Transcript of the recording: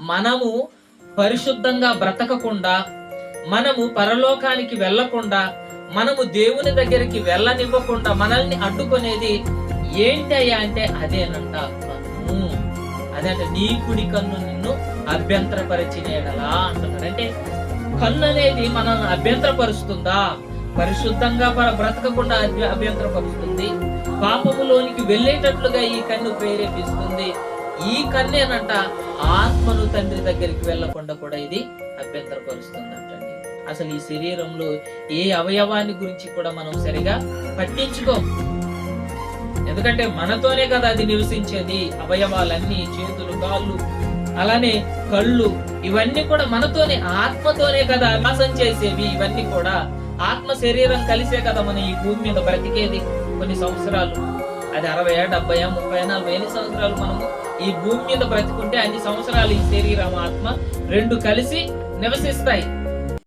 మనము పరిశుద్ధంగా బ్రతకకుండా మనము పరలోకానికి వెళ్ళకుండా మనము దేవుని దగ్గరికి వెళ్ళనివ్వకుండా మనల్ని అడ్డుకునేది ఏంటయ్యా అంటే అదేనంట కన్ను. అదంటే నీ కుడి కన్ను నిన్ను అభ్యంతరపరిచిన ఎడలా అంటున్నాడు. అంటే కన్ను అనేది మనల్ని అభ్యంతరపరుస్తుందా? పరిశుద్ధంగా ప- బ్రతకకుండా అభ్య- అభ్యంతరపరుస్తుంది. పాపములోనికి వెళ్ళేటట్లుగా ఈ కన్ను ప్రేరేపిస్తుంది. ఈ కన్నేనంట ఆత్మను తండ్రి దగ్గరికి వెళ్ళకుండా కూడా ఇది అభ్యంతరపరుస్తుంది అసలు ఈ శరీరంలో ఏ అవయవాన్ని గురించి కూడా మనం సరిగా పట్టించుకోం. ఎందుకంటే మనతోనే కదా అది నివసించేది. అవయవాలన్నీ చేతులు కాళ్ళు అలానే కళ్ళు ఇవన్నీ కూడా మనతోనే ఆత్మతోనే కదా అభ్యాసం చేసేవి. ఇవన్నీ కూడా ఆత్మ శరీరం కలిసే కదా మనం ఈ భూమి మీద బ్రతికేది కొన్ని సంవత్సరాలు. అది అరవై డెబ్బై ముప్పై నలభై ఎన్ని సంవత్సరాలు మనము ఈ భూమి మీద బ్రతికుంటే అన్ని సంవత్సరాలు ఈ శరీరం ఆత్మ రెండు కలిసి నివసిస్తాయి.